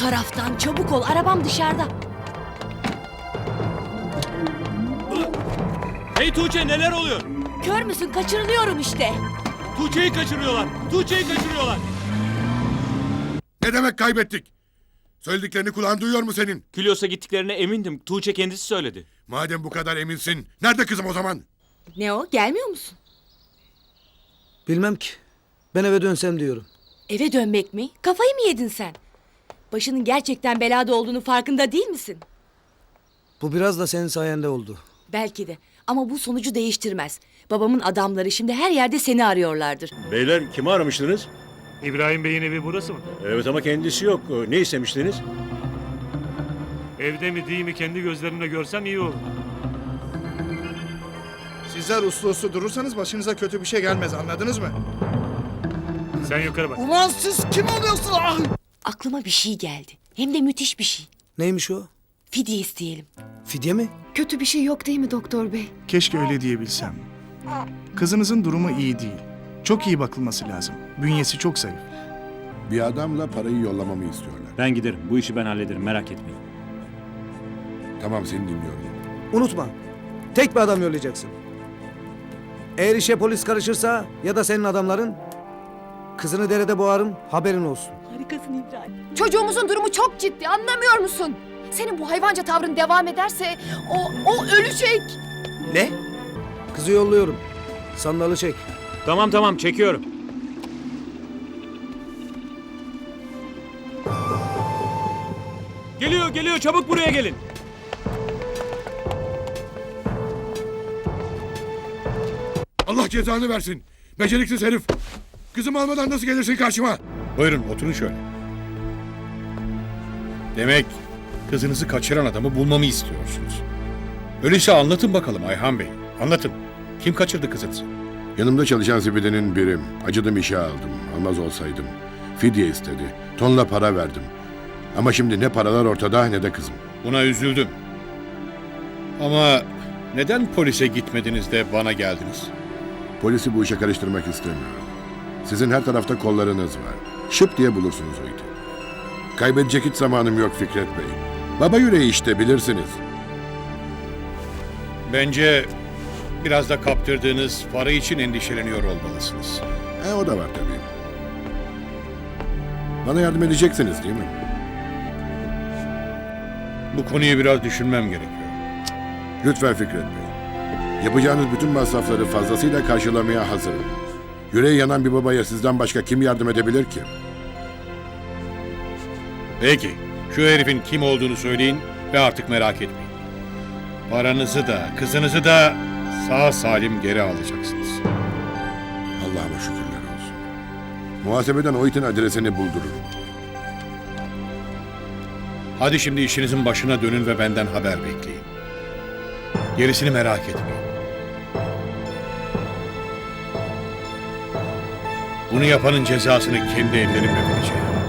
taraftan çabuk ol arabam dışarıda. Hey Tuğçe neler oluyor? Kör müsün kaçırılıyorum işte. Tuğçe'yi kaçırıyorlar. Tuğçe'yi kaçırıyorlar. Ne demek kaybettik? Söylediklerini kulağın duyuyor mu senin? Kilyos'a gittiklerine emindim. Tuğçe kendisi söyledi. Madem bu kadar eminsin, nerede kızım o zaman? Ne o gelmiyor musun? Bilmem ki. Ben eve dönsem diyorum. Eve dönmek mi? Kafayı mı yedin sen? Başının gerçekten belada olduğunu farkında değil misin? Bu biraz da senin sayende oldu. Belki de. Ama bu sonucu değiştirmez. Babamın adamları şimdi her yerde seni arıyorlardır. Beyler kimi aramıştınız? İbrahim Bey'in evi burası mı? Evet ama kendisi yok. Ne istemiştiniz? Evde mi değil mi kendi gözlerimle görsem iyi olur. Sizler uslu uslu durursanız başınıza kötü bir şey gelmez anladınız mı? Sen yukarı bak. Ulan siz kim oluyorsunuz? Ah! Aklıma bir şey geldi. Hem de müthiş bir şey. Neymiş o? Fidye isteyelim. Fidye mi? Kötü bir şey yok değil mi doktor bey? Keşke öyle diyebilsem. Kızınızın durumu iyi değil. Çok iyi bakılması lazım. Bünyesi çok zayıf. Bir adamla parayı yollamamı istiyorlar. Ben giderim. Bu işi ben hallederim. Merak etmeyin. Tamam seni dinliyorum. Unutma. Tek bir adam yollayacaksın. Eğer işe polis karışırsa ya da senin adamların kızını derede boğarım haberin olsun. Harikasın İbrahim. Çocuğumuzun durumu çok ciddi anlamıyor musun? Senin bu hayvanca tavrın devam ederse o, o ölecek. Ne? Kızı yolluyorum. Sandalı çek. Tamam tamam çekiyorum. Geliyor geliyor çabuk buraya gelin. Allah cezanı versin. Beceriksiz herif. Kızımı almadan nasıl gelirsin karşıma? Buyurun oturun şöyle. Demek kızınızı kaçıran adamı bulmamı istiyorsunuz. Öyleyse anlatın bakalım Ayhan Bey. Anlatın. Kim kaçırdı kızınızı? Yanımda çalışan zibidenin birim. Acıdım işe aldım. Almaz olsaydım. Fidye istedi. Tonla para verdim. Ama şimdi ne paralar ortada ne de kızım. Buna üzüldüm. Ama neden polise gitmediniz de bana geldiniz? Polisi bu işe karıştırmak istemiyorum. Sizin her tarafta kollarınız var. Şıp diye bulursunuz o iti. Kaybedecek hiç zamanım yok Fikret Bey. Baba yüreği işte bilirsiniz. Bence biraz da kaptırdığınız para için endişeleniyor olmalısınız. E o da var tabii. Bana yardım edeceksiniz değil mi? Bu konuyu biraz düşünmem gerekiyor. Lütfen Fikret Bey. Yapacağınız bütün masrafları fazlasıyla karşılamaya hazırım. Yüreği yanan bir babaya sizden başka kim yardım edebilir ki? Peki, şu herifin kim olduğunu söyleyin ve artık merak etmeyin. Paranızı da, kızınızı da sağ salim geri alacaksınız. Allah'ıma şükürler olsun. Muhasebeden o itin adresini buldururum. Hadi şimdi işinizin başına dönün ve benden haber bekleyin. Gerisini merak etmeyin. Bunu yapanın cezasını kendi ellerimle vereceğim.